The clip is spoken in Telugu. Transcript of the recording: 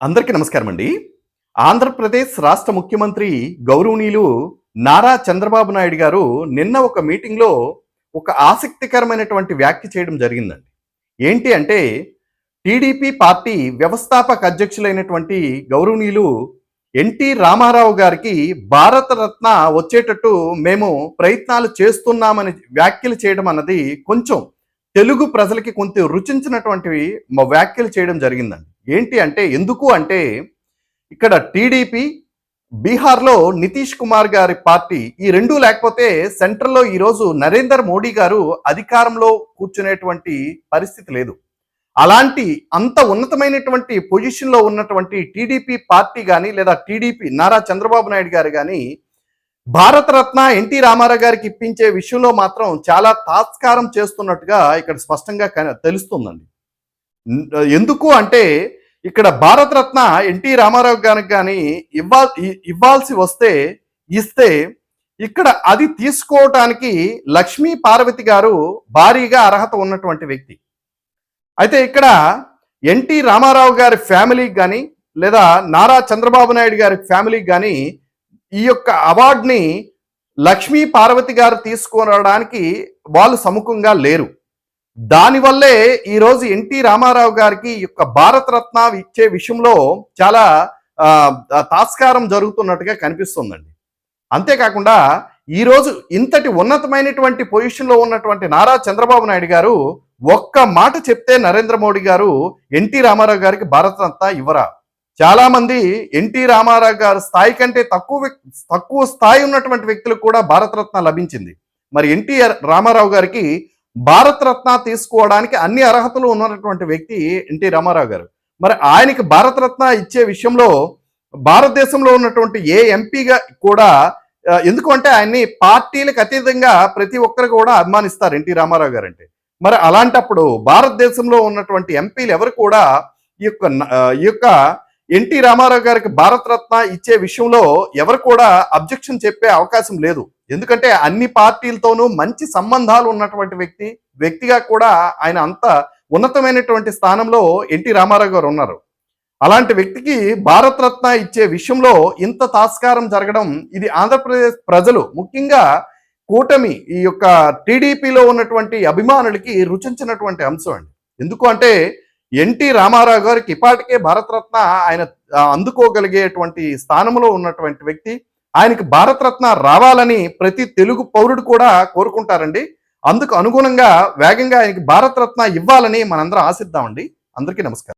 అందరికీ నమస్కారం అండి ఆంధ్రప్రదేశ్ రాష్ట్ర ముఖ్యమంత్రి గౌరవనీయులు నారా చంద్రబాబు నాయుడు గారు నిన్న ఒక మీటింగ్లో ఒక ఆసక్తికరమైనటువంటి వ్యాఖ్య చేయడం జరిగిందండి. ఏంటి అంటే టీడీపీ పార్టీ వ్యవస్థాపక అధ్యక్షులైనటువంటి గౌరవనీయులు ఎన్టీ రామారావు గారికి భారతరత్న వచ్చేటట్టు మేము ప్రయత్నాలు చేస్తున్నామని వ్యాఖ్యలు చేయడం అన్నది కొంచెం తెలుగు ప్రజలకి కొంత రుచించినటువంటి వ్యాఖ్యలు చేయడం జరిగిందండి. ఏంటి అంటే ఎందుకు అంటే ఇక్కడ టీడీపీ బీహార్లో నితీష్ కుమార్ గారి పార్టీ ఈ రెండు లేకపోతే సెంట్రల్లో ఈరోజు నరేంద్ర మోడీ గారు అధికారంలో కూర్చునేటువంటి పరిస్థితి లేదు. అలాంటి అంత ఉన్నతమైనటువంటి పొజిషన్లో ఉన్నటువంటి టీడీపీ పార్టీ కానీ లేదా టీడీపీ నారా చంద్రబాబు నాయుడు గారు కానీ భారతరత్న ఎన్టీ రామారావు గారికి ఇప్పించే విషయంలో మాత్రం చాలా తాత్కారం చేస్తున్నట్టుగా ఇక్కడ స్పష్టంగా తెలుస్తుందండి. ఎందుకు అంటే ఇక్కడ భారతరత్న ఎన్టీ రామారావు గారికి కానీ ఇవ్వా ఇవ్వాల్సి వస్తే ఇస్తే ఇక్కడ అది తీసుకోవటానికి లక్ష్మీ పార్వతి గారు భారీగా అర్హత ఉన్నటువంటి వ్యక్తి. అయితే ఇక్కడ ఎన్టీ రామారావు గారి ఫ్యామిలీకి కానీ లేదా నారా చంద్రబాబు నాయుడు గారి ఫ్యామిలీకి కానీ ఈ యొక్క అవార్డుని లక్ష్మీ పార్వతి గారు తీసుకురావడానికి వాళ్ళు సముఖంగా లేరు. దానివల్లే ఈరోజు ఎన్టీ రామారావు గారికి యొక్క భారతరత్న ఇచ్చే విషయంలో చాలా ఆ, తాస్కారం జరుగుతున్నట్టుగా కనిపిస్తుందండి. అంతేకాకుండా ఈరోజు ఇంతటి ఉన్నతమైనటువంటి పొజిషన్లో ఉన్నటువంటి నారా చంద్రబాబు నాయుడు గారు ఒక్క మాట చెప్తే నరేంద్ర మోడీ గారు ఎన్టీ రామారావు గారికి భారతరత్న ఇవ్వరా? చాలామంది ఎన్టీ రామారావు గారి స్థాయి కంటే తక్కువ తక్కువ స్థాయి ఉన్నటువంటి వ్యక్తులకు కూడా భారతరత్న లభించింది. మరి ఎన్టీఆర్ రామారావు గారికి భారతరత్న తీసుకోవడానికి అన్ని అర్హతలు ఉన్నటువంటి వ్యక్తి ఎన్టీ రామారావు గారు. మరి ఆయనకి భారతరత్న ఇచ్చే విషయంలో భారతదేశంలో ఉన్నటువంటి ఏ ఎంపీగా కూడా ఎందుకు అంటే ఆయన్ని పార్టీలకు అతీతంగా ప్రతి ఒక్కరు కూడా అభిమానిస్తారు ఎన్టీ రామారావు గారు అంటే మరి అలాంటప్పుడు భారతదేశంలో ఉన్నటువంటి ఎంపీలు ఎవరు కూడా ఈ యొక్క ఈ యొక్క ఎన్టీ రామారావు గారికి భారతరత్న ఇచ్చే విషయంలో ఎవరు కూడా అబ్జెక్షన్ చెప్పే అవకాశం లేదు. ఎందుకంటే అన్ని పార్టీలతోనూ మంచి సంబంధాలు ఉన్నటువంటి వ్యక్తి వ్యక్తిగా కూడా ఆయన అంత ఉన్నతమైనటువంటి స్థానంలో ఎన్టీ రామారావు గారు ఉన్నారు. అలాంటి వ్యక్తికి భారతరత్న ఇచ్చే విషయంలో ఇంత తాస్కారం జరగడం ఇది ఆంధ్రప్రదేశ్ ప్రజలు ముఖ్యంగా కూటమి ఈ యొక్క టీడీపీలో ఉన్నటువంటి అభిమానులకి రుచించినటువంటి అంశం అండి. ఎందుకు అంటే ఎన్టీ రామారావు గారికి ఇప్పటికే భారతరత్న ఆయన అందుకోగలిగేటువంటి స్థానంలో ఉన్నటువంటి వ్యక్తి. ఆయనకి భారతరత్న రావాలని ప్రతి తెలుగు పౌరుడు కూడా కోరుకుంటారండి. అందుకు అనుగుణంగా వేగంగా ఆయనకి భారతరత్న ఇవ్వాలని మనందరం ఆశిద్దామండి. అందరికీ నమస్కారం.